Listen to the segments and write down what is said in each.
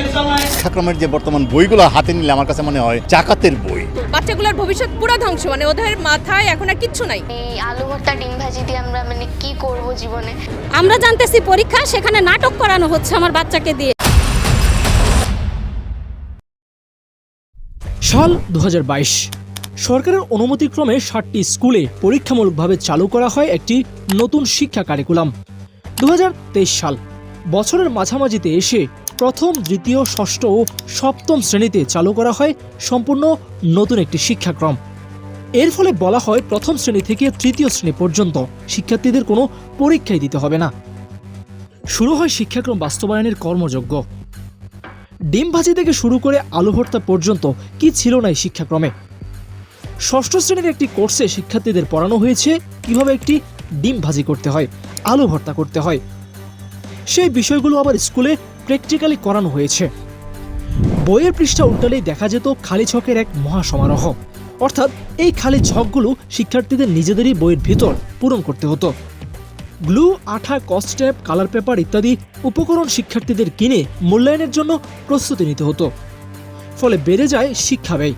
শিক্ষাক্রমের যে বর্তমান বইগুলো হাতে নিলে আমার কাছে মনে হয় জাকাতের বই। বাচ্চাগুলোর ভবিষ্যৎ পুরো ধ্বংস মানে ওদের মাথায় এখন আর কিচ্ছু নাই। এই আলু ভর্তা ডিম ভাজি দিয়ে আমরা মানে কি করব জীবনে? আমরা জানতেছি পরীক্ষা সেখানে নাটক করানো হচ্ছে আমার বাচ্চাকে দিয়ে। সাল দু হাজার বাইশ সরকারের অনুমতিক্রমে ষাটটি স্কুলে পরীক্ষামূলকভাবে চালু করা হয় একটি নতুন শিক্ষা কারিকুলাম। দু হাজার তেইশ সাল বছরের মাঝামাঝিতে এসে প্রথম, দ্বিতীয়, ষষ্ঠ ও সপ্তম শ্রেণীতে চালু করা হয় সম্পূর্ণ নতুন একটি শিক্ষাক্রম। এর ফলে বলা হয় প্রথম শ্রেণি থেকে তৃতীয় শ্রেণি পর্যন্ত শিক্ষার্থীদের কোনো পরীক্ষাই দিতে হবে না। শুরু হয় শিক্ষাক্রম বাস্তবায়নের কর্মযোগ্য ডিম ভাজি থেকে শুরু করে আলু ভর্তা পর্যন্ত কি ছিল না এই শিক্ষাক্রমে? ষষ্ঠ শ্রেণির একটি কোর্সে শিক্ষার্থীদের পড়ানো হয়েছে কীভাবে একটি ডিম ভাজি করতে হয়, আলু ভর্তা করতে হয় সেই বিষয়গুলো আবার স্কুলে প্র্যাকটিক্যালি করানো হয়েছে। বইয়ের পৃষ্ঠা উল্টালেই দেখা যেত খালি ছকের এক মহাসমারোহ। অর্থাৎ এই খালি ছকগুলো শিক্ষার্থীদের নিজেদেরই বইয়ের ভিতর পূরণ করতে হতো। গ্লু, আঠা কস্টেপ কালার পেপার ইত্যাদি উপকরণ শিক্ষার্থীদের কিনে মূল্যায়নের জন্য প্রস্তুতি নিতে হতো। ফলে বেড়ে যায় শিক্ষা ব্যয়।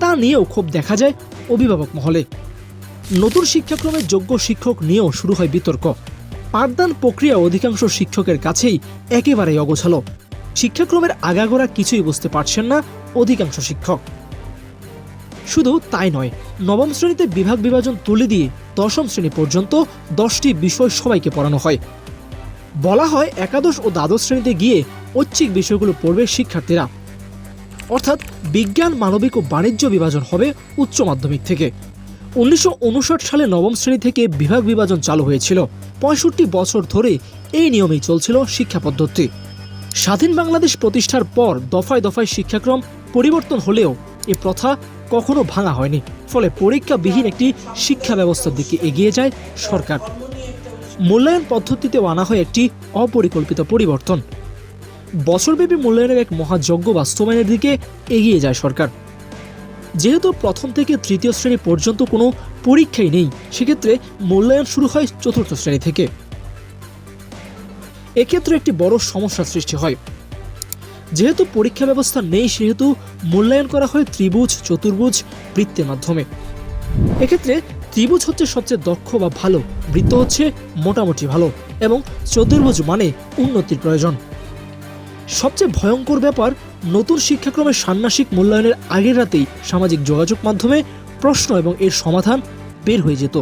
তা নিয়েও ক্ষোভ দেখা যায় অভিভাবক মহলে। নতুন শিক্ষাক্রমে যোগ্য শিক্ষক নিয়েও শুরু হয় বিতর্ক। পাঠদান প্রক্রিয়া অধিকাংশ শিক্ষকের কাছেই একেবারেই অগোছালো। শিক্ষাক্রমের আগাগোড়া কিছুই বুঝতে পারছেন না অধিকাংশ শিক্ষক। শুধু তাই নয়, নবম শ্রেণীতে বিভাগ বিভাজন তুলে দিয়ে দশম শ্রেণি পর্যন্ত দশটি বিষয় সবাইকে পড়ানো হয়। বলা হয় একাদশ ও দ্বাদশ শ্রেণীতে গিয়ে ঐচ্ছিক বিষয়গুলো পড়বে শিক্ষার্থীরা। অর্থাৎ বিজ্ঞান, মানবিক ও বাণিজ্য বিভাজন হবে উচ্চ মাধ্যমিক থেকে। উনিশশো উনষাট সালে নবম শ্রেণি থেকে বিভাগ বিভাজন চালু হয়েছিল। পঁয়ষট্টি বছর ধরে এই নিয়মেই চলছিল শিক্ষা পদ্ধতি। স্বাধীন বাংলাদেশ প্রতিষ্ঠার পর দফায় দফায় শিক্ষাক্রম পরিবর্তন হলেও এ প্রথা কখনো ভাঙা হয়নি। ফলে পরীক্ষাবিহীন একটি শিক্ষা ব্যবস্থার দিকে এগিয়ে যায় সরকার। মূল্যায়ন পদ্ধতিতেও আনা হয় একটি অপরিকল্পিত পরিবর্তন। বছরব্যাপী মূল্যায়নের এক মহাযজ্ঞ বাস্তবায়নের দিকে এগিয়ে যায় সরকার। যেহেতু প্রথম থেকে তৃতীয় শ্রেণি পর্যন্ত কোনো পরীক্ষাই নেই, সেক্ষেত্রে মূল্যায়ন শুরু হয় চতুর্থ শ্রেণি থেকে। এক্ষেত্রে একটি বড় সমস্যার সৃষ্টি হয়। যেহেতু পরীক্ষা ব্যবস্থা নেই, সেহেতু মূল্যায়ন করা হয় ত্রিভুজ, চতুর্ভুজ, বৃত্তের মাধ্যমে। এক্ষেত্রে ত্রিভুজ হচ্ছে সবচেয়ে দক্ষ বা ভালো, বৃত্ত হচ্ছে মোটামুটি ভালো, এবং চতুর্ভুজ মানে উন্নতির প্রয়োজন। সবচেয়ে ভয়ঙ্কর ব্যাপার নতুন শিক্ষাক্রমের ষান্মাসিক মূল্যায়নের আগের রাতেই সামাজিক যোগাযোগ মাধ্যমে প্রশ্ন এবং এর সমাধান বের হয়ে যেত।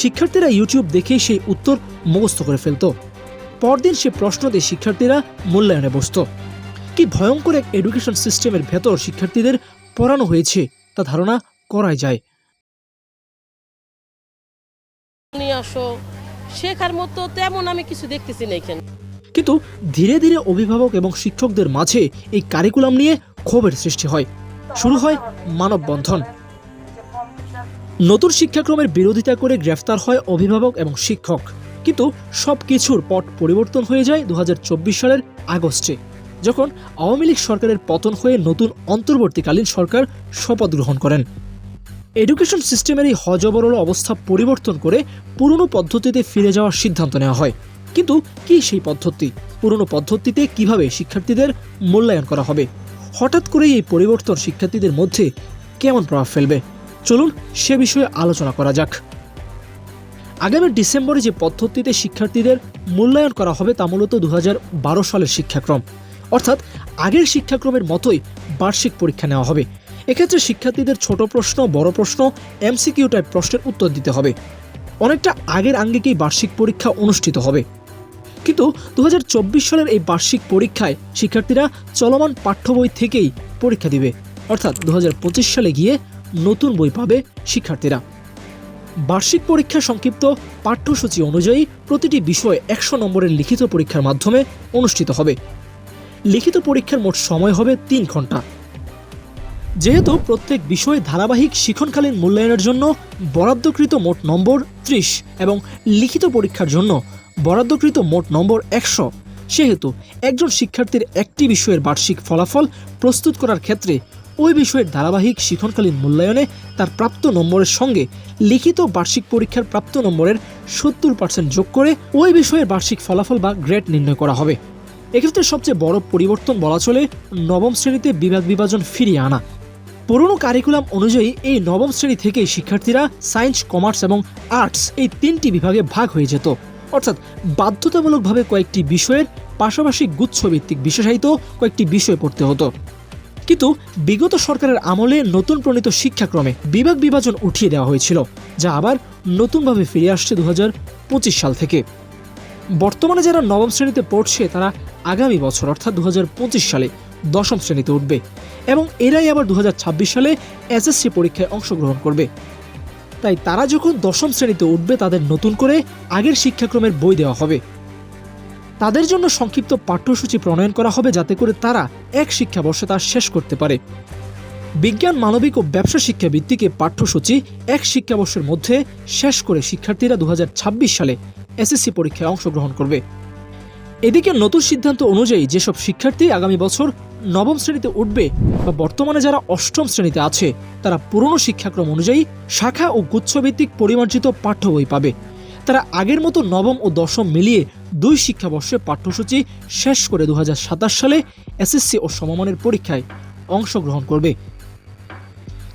শিক্ষার্থীরা ইউটিউব দেখেই সেই উত্তর মুখস্থ করে ফেলত। পরদিন সে প্রশ্ন দিয়ে শিক্ষার্থীরা মূল্যায়নে বসত। কি ভয়ঙ্কর এক এডুকেশন সিস্টেমের ভেতর শিক্ষার্থীদের পড়ানো হয়েছে, তা ধারণা করাই যায়। নিয়ে আসো, শেখার মতো তেমন আমি কিছু দেখতেছি না এখানে। কিন্তু ধীরে ধীরে অভিভাবক এবং শিক্ষকদের মাঝে এই কারিকুলাম নিয়ে ক্ষোভের সৃষ্টি হয়। শুরু হয় মানববন্ধন। নতুন শিক্ষাক্রমের বিরোধিতা করে গ্রেফতার হয় অভিভাবক এবং শিক্ষক। কিন্তু সব কিছুর পট পরিবর্তন হয়ে যায় দু হাজার চব্বিশ সালের আগস্টে, যখন আওয়ামী লীগ সরকারের পতন হয়ে নতুন অন্তর্বর্তীকালীন সরকার শপথ গ্রহণ করেন। এডুকেশন সিস্টেমের এই হজবরল অবস্থা পরিবর্তন করে পুরনো পদ্ধতিতে ফিরে যাওয়ার সিদ্ধান্ত নেওয়া হয়। কিন্তু কি সেই পদ্ধতি? পুরনো পদ্ধতিতে কীভাবে শিক্ষার্থীদের মূল্যায়ন করা হবে? হঠাৎ করেই এই পরিবর্তন শিক্ষার্থীদের মধ্যে কেমন প্রভাব ফেলবে? চলুন সে বিষয়ে আলোচনা করা যাক। আগামী ডিসেম্বরে যে পদ্ধতিতে শিক্ষার্থীদের মূল্যায়ন করা হবে তা মূলত দু হাজার বারো সালের শিক্ষাক্রম। অর্থাৎ আগের শিক্ষাক্রমের মতোই বার্ষিক পরীক্ষা নেওয়া হবে। এক্ষেত্রে শিক্ষার্থীদের ছোট প্রশ্ন, বড় প্রশ্ন, এমসিকিউ টাইপ প্রশ্নের উত্তর দিতে হবে। অনেকটা আগের আঙ্গিকেই বার্ষিক পরীক্ষা অনুষ্ঠিত হবে। কিন্তু দু সালের এই বার্ষিক পরীক্ষায় শিক্ষার্থীরা চলমান পাঠ্য বই থেকেই পরীক্ষা দিবে। অর্থাৎ দু হাজার পঁচিশ সালে গিয়ে নতুন বই পাবে শিক্ষার্থীরা। বার্ষিক পরীক্ষা সংক্ষিপ্ত পাঠ্যসূচি অনুযায়ী প্রতিটি বিষয় একশো নম্বরের লিখিত পরীক্ষার মাধ্যমে অনুষ্ঠিত হবে। লিখিত পরীক্ষার মোট সময় হবে তিন ঘণ্টা। যেহেতু প্রত্যেক বিষয়ে ধারাবাহিক শিক্ষণকালীন মূল্যায়নের জন্য বরাদ্দকৃত মোট নম্বর ত্রিশ এবং লিখিত পরীক্ষার জন্য বরাদ্দকৃত মোট নম্বর একশো। সেহেতু একজন শিক্ষার্থীর একটি বিষয়ের বার্ষিক ফলাফল প্রস্তুত করার ক্ষেত্রে ওই বিষয়ের ধারাবাহিক শিক্ষণকালীন মূল্যায়নে তার প্রাপ্ত নম্বরের সঙ্গে লিখিত বার্ষিক পরীক্ষার প্রাপ্ত নম্বরের সত্তর পার্সেন্ট যোগ করে ওই বিষয়ের বার্ষিক ফলাফল বা গ্রেড নির্ণয় করা হবে। এক্ষেত্রে সবচেয়ে বড় পরিবর্তন বলা চলে নবম শ্রেণীতে বিভাগ বিভাজন ফিরিয়ে আনা। পুরনো কারিকুলাম অনুযায়ী এই নবম শ্রেণি থেকেই শিক্ষার্থীরা সায়েন্স, কমার্স এবং আর্টস এই তিনটি বিভাগে ভাগ হয়ে যেত। অর্থাৎ বাধ্যতামূলকভাবে কয়েকটি বিষয়ের পাশাপাশি গুচ্ছভিত্তিক বিশেষায়িত কয়েকটি বিষয় পড়তে হতো। কিন্তু বিগত সরকারের আমলে নতুন প্রণীত শিক্ষাক্রমে বিভাগ বিভাজন উঠিয়ে দেওয়া হয়েছিল, যা আবার নতুনভাবে ফিরে আসছে দু হাজার পঁচিশ সাল থেকে। বর্তমানে যারা নবম শ্রেণীতে পড়ছে, তারা আগামী বছর, অর্থাৎ দু হাজার পঁচিশ সালে দশম শ্রেণীতে উঠবে এবং এরাই আবার দু হাজার ছাব্বিশ সালে এসএসসি পরীক্ষায় অংশগ্রহণ করবে। তাই তারা যখন দশম শ্রেণীতে উঠবে তাদের নতুন করে আগের শিক্ষাক্রমের বই দেওয়া হবে। তাদের জন্য সংক্ষিপ্ত পাঠ্যসূচি প্রণয়ন করা হবে যাতে করে তারা এক শিক্ষাবর্ষে তা শেষ করতে পারে। বিজ্ঞান, মানবিক ও ব্যবসা শিক্ষা ভিত্তিক পাঠ্যসূচি এক শিক্ষাবর্ষের মধ্যে শেষ করে শিক্ষার্থীরা দু হাজার ছাব্বিশ সালে এসএসসি পরীক্ষায় অংশগ্রহণ করবে। এদিকে নতুন সিদ্ধান্ত অনুযায়ী যেসব শিক্ষার্থী আগামী বছর নবম শ্রেণীতে উঠবে বা বর্তমানে যারা অষ্টম শ্রেণীতে আছে, তারা পুরনো শিক্ষাক্রম অনুযায়ী শাখা ও গুচ্ছভিত্তিক পরিমার্জিত পাঠ্য বই পাবে। তারা আগের মতো নবম ও দশম মিলিয়ে দুই শিক্ষাবর্ষে পাঠ্যসূচি শেষ করে দু হাজার সাতাশ সালে এসএসসি ও সমমানের পরীক্ষায় অংশগ্রহণ করবে।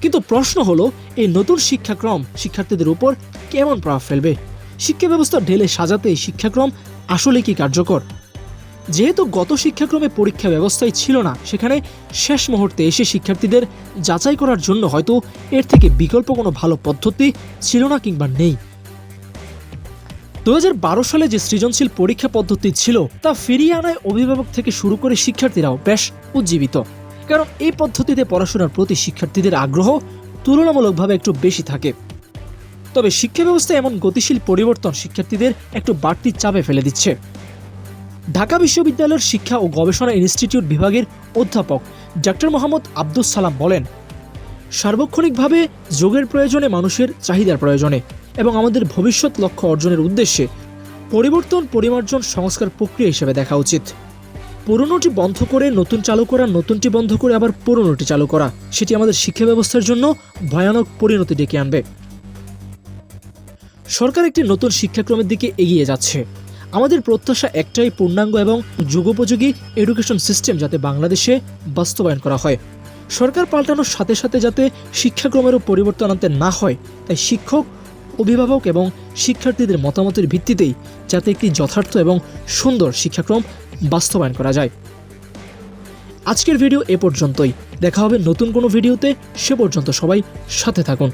কিন্তু প্রশ্ন হলো, এই নতুন শিক্ষাক্রম শিক্ষার্থীদের উপর কেমন প্রভাব ফেলবে? শিক্ষা ব্যবস্থা ঢেলে সাজাতে এই শিক্ষাক্রম আসলে কি কার্যকর? যেহেতু গত শিক্ষাক্রমে পরীক্ষা ব্যবস্থাই ছিল না, সেখানে শেষ মুহূর্তে এসে শিক্ষার্থীদের যাচাই করার জন্য হয়তো এর থেকে বিকল্প কোনো ভালো পদ্ধতি ছিল না কিংবা নেই। দু হাজার বারো সালে যে সৃজনশীল পরীক্ষা পদ্ধতি ছিল, তা ফিরিয়ে আনায় অভিভাবক থেকে শুরু করে শিক্ষার্থীরাও বেশ উজ্জীবিত। কারণ এই পদ্ধতিতে পড়াশোনার প্রতি শিক্ষার্থীদের আগ্রহ তুলনামূলকভাবে একটু বেশি থাকে। তবে শিক্ষা ব্যবস্থায় এমন গতিশীল পরিবর্তন শিক্ষার্থীদের একটু বাড়তি চাপে ফেলে দিচ্ছে। ঢাকা বিশ্ববিদ্যালয়ের শিক্ষা ও গবেষণা ইনস্টিটিউট বিভাগের অধ্যাপক ডক্টর মোহাম্মদ আব্দুস সালাম বলেন, সার্বক্ষণিকভাবে যোগের প্রয়োজনে মানুষের চাহিদার প্রয়োজনে এবং আমাদের ভবিষ্যৎ লক্ষ্য অর্জনের উদ্দেশ্যে পরিবর্তন পরিমার্জন সংস্কার প্রক্রিয়া হিসেবে দেখা উচিত। পুরনোটি বন্ধ করে নতুন চালু করা, নতুনটি বন্ধ করে আবার পুরনোটি চালু করা, সেটি আমাদের শিক্ষা ব্যবস্থার জন্য ভয়ানক পরিণতি ডেকে আনবে। সরকার একটি নতুন শিক্ষাক্রমের দিকে এগিয়ে যাচ্ছে। আমাদের প্রত্যাশা একটাই, পূর্ণাঙ্গ এবং যুগোপযোগী এডুকেশন সিস্টেম যাতে বাংলাদেশে বাস্তবায়ন করা হয়। সরকার পাল্টানোর সাথে সাথে যাতে শিক্ষাক্রমেরও পরিবর্তন আনতে না হয়, তাই শিক্ষক, অভিভাবক এবং শিক্ষার্থীদের মতামতের ভিত্তিতেই যাতে একটি যথার্থ এবং সুন্দর শিক্ষাক্রম বাস্তবায়ন করা যায়। আজকের ভিডিও এ পর্যন্তই। দেখা হবে নতুন কোনো ভিডিওতে। সে পর্যন্ত সবাই সাথে থাকুন।